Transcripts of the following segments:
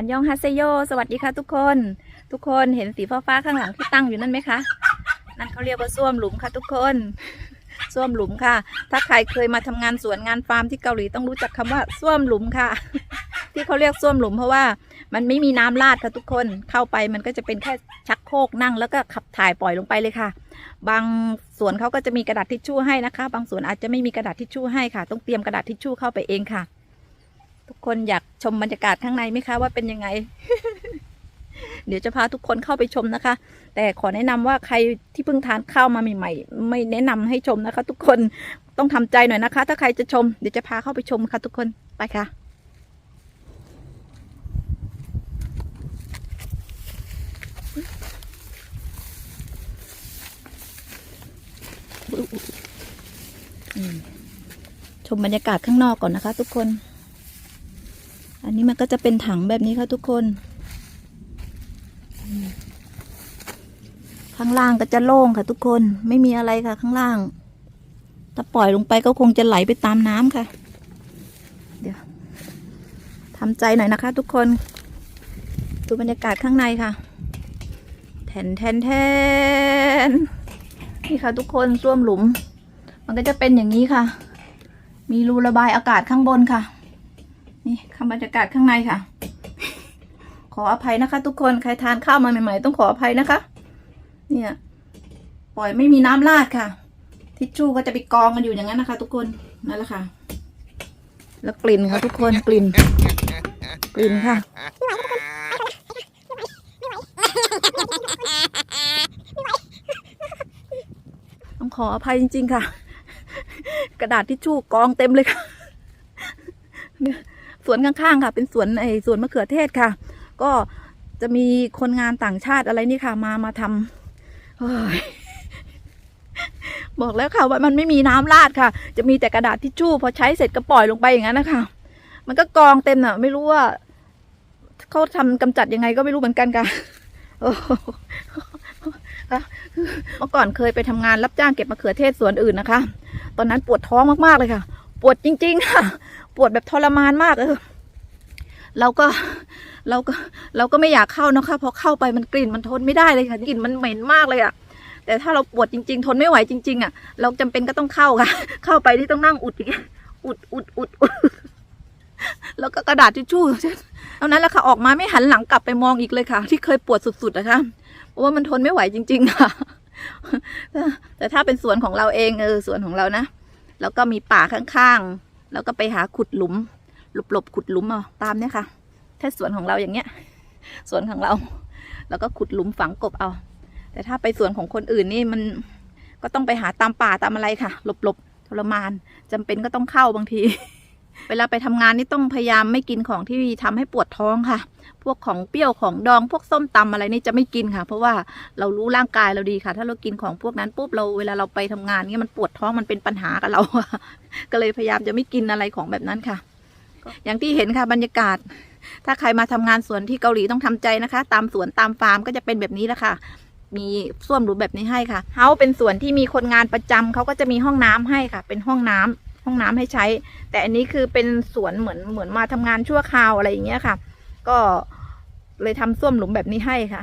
อันยองฮัสเซโย สวัสดีค่ะทุกคน ทุกคนเห็นสีฟ้าๆข้างหลังที่ตั้งอยู่นั่นไหมคะ นั่นเขาเรียกว่าส้วมหลุมค่ะทุกคนส้วมหลุมค่ะ ถ้าใครเคยมาทำงานสวนงานฟาร์มที่เกาหลีต้องรู้จักคำว่าส้วมหลุมค่ะ ที่เขาเรียกส้วมหลุมเพราะว่ามันไม่มีน้ำราดค่ะทุกคน เข้าไปมันก็จะเป็นแค่ชักโครกนั่งแล้วก็ขับถ่ายปล่อยลงไปเลยค่ะ บางสวนเขาก็จะมีกระดาษทิชชู่ให้นะคะ บางสวนอาจจะไม่มีกระดาษทิชชู่ให้ค่ะ ต้องเตรียมกระดาษทิชชู่เข้าไปเองค่ะ ทุกคนอยากชมบรรยากาศข้างในไหมคะว่าเป็นยังไง เดี๋ยวจะพาทุกคนเข้าไปชมนะคะ แต่ขอแนะนำว่าใครที่เพิ่งทานข้าวมาใหม่ๆ ไม่แนะนำให้ชมนะคะ ทุกคนต้องทำใจหน่อยนะคะ ถ้าใครจะชมเดี๋ยวจะพาเข้าไปชมค่ะ ทุกคนไปค่ะชมบรรยากาศข้างนอกก่อนนะคะ ทุกคน อันนี้มันก็จะเป็นถังแบบนี้ค่ะทุกคน ข้างล่างก็จะโล่งค่ะทุกคนไม่มีอะไรค่ะข้างล่าง ถ้าปล่อยลงไปก็คงจะไหลไปตามน้ำค่ะ เดี๋ยวทำใจหน่อยนะคะ ทุกคน ดูบรรยากาศข้างในค่ะแทนแทนแทนนี่ค่ะทุกคนส้วมหลุม มันก็จะเป็นอย่างนี้ค่ะ มีรูระบายอากาศข้างบนค่ะ นี่คำบรรยากาศข้างในค่ะ ขออภัยนะคะ ทุกคนใครทานข้าวมาใหม่ ๆ ต้องขออภัยนะคะ เนี่ย ปล่อยไม่มีน้ำราดค่ะ ทิชชู่ก็จะไปกองกันอยู่อย่างนั้นนะคะ ทุกคนนั่นแหละค่ะ แล้วกลิ่นค่ะ ทุกคนกลิ่น กลิ่นค่ะต้องขออภัยจริง ๆ ค่ะ กระดาษทิชชู่กองเต็มเลยค่ะ เนี่ย สวนข้างๆค่ะ เป็นสวนไอ้สวนมะเขือเทศค่ะ ก็จะมีคนงานต่างชาติอะไรนี่ค่ะ มามาทำเฮ้ยบอกแล้วค่ะว่ามันไม่มีน้ำราดค่ะ จะมีแต่กระดาษทิชชู่พอใช้เสร็จก็ปล่อยลงไปอย่างนั้นนะคะมันก็กองเต็มน่ะ ไม่รู้ว่าเขาทำกำจัดยังไงก็ไม่รู้เหมือนกันค่ะเมื่อก่อนเคยไปทำงานรับจ้างเก็บมะเขือเทศสวนอื่นนะคะ ตอนนั้นปวดท้องมากๆเลยค่ะ ปวดจริง ๆ ค่ะ วดแบบทรมานมากเออเราก็เราก็เราก็ไม่อยากเข้านะคะพอเข้าไปมันกลิ่นมันทนไม่ได้เลยค่ะกลิ่นมันเหม็นมากเลยอะแต่ถ้าเราปวดจริง ๆ ทนไม่ไหวจริง ๆอะเราจำเป็นก็ต้องเข้าค่ะ เข้าไปที่ต้องนั่งอุดอีกอุดอุดอุดอุดแล้วก็กระดาษทิชชู่เท่านั้นแหละค่ะออกมาไม่หันหลังกลับไปมองอีกเลยค่ะ ที่เคยปวดสุดๆนะคะเพราะว่ามันทนไม่ไหวจริง ๆ ค่ะ แต่ถ้าเป็นสวนของเราเองเออสวนของเรานะแล้วก็มีป่าข้างๆ แล้วก็ไปหาขุดหลุม หลบๆขุดหลุมเอาตามเนี่ยค่ะถ้าสวนของเราอย่างเงี้ยสวนของเรา แล้วก็ขุดหลุมฝังกบเอา แต่ถ้าไปสวนของคนอื่นนี่มันก็ต้องไปหาตามป่าตามอะไรค่ะ หลบๆทรมานจำเป็นก็ต้องเข้าบางที เวลาไปทำงานนี่ต้องพยายามไม่กินของที่ทำให้ปวดท้องค่ะ พวกของเปรี้ยวของดอง พวกส้มตำอะไรนี่จะไม่กินค่ะ เพราะว่าเรารู้ร่างกายเราดีค่ะ ถ้าเรากินของพวกนั้นปุ๊บเราเวลาเราไปทำงานเงี้ยมันปวดท้องมันเป็นปัญหากับเรา ก็เลยพยายามจะไม่กินอะไรของแบบนั้นค่ะ อย่างที่เห็นค่ะบรรยากาศ ถ้าใครมาทำงานสวนที่เกาหลีต้องทำใจนะคะ ตามสวนตามฟาร์มก็จะเป็นแบบนี้แหละค่ะมีส้วมหรูแบบนี้ให้ค่ะ เฮาเป็นสวนที่มีคนงานประจำเขาก็จะมีห้องน้ำให้ค่ะ เป็นห้องน้ำ ห้องน้ำให้ใช้ แต่อันนี้คือเป็นสวนเหมือนเหมือนมาทำงานชั่วคราวอะไรอย่างเงี้ยค่ะ ก็เลยทำส้วมหลุมแบบนี้ให้ค่ะ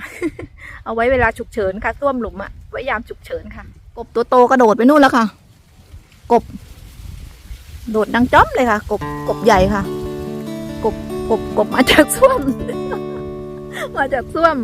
เอาไว้เวลาฉุกเฉินค่ะส้วมหลุมอะไว้ยามฉุกเฉินค่ะ กบตัวโตกระโดดไปนู่นแล้วค่ะ กบ โดดดังจ้อมเลยค่ะ กบกบใหญ่ค่ะ กบกบกบมาจากส้วม มาจากส้วม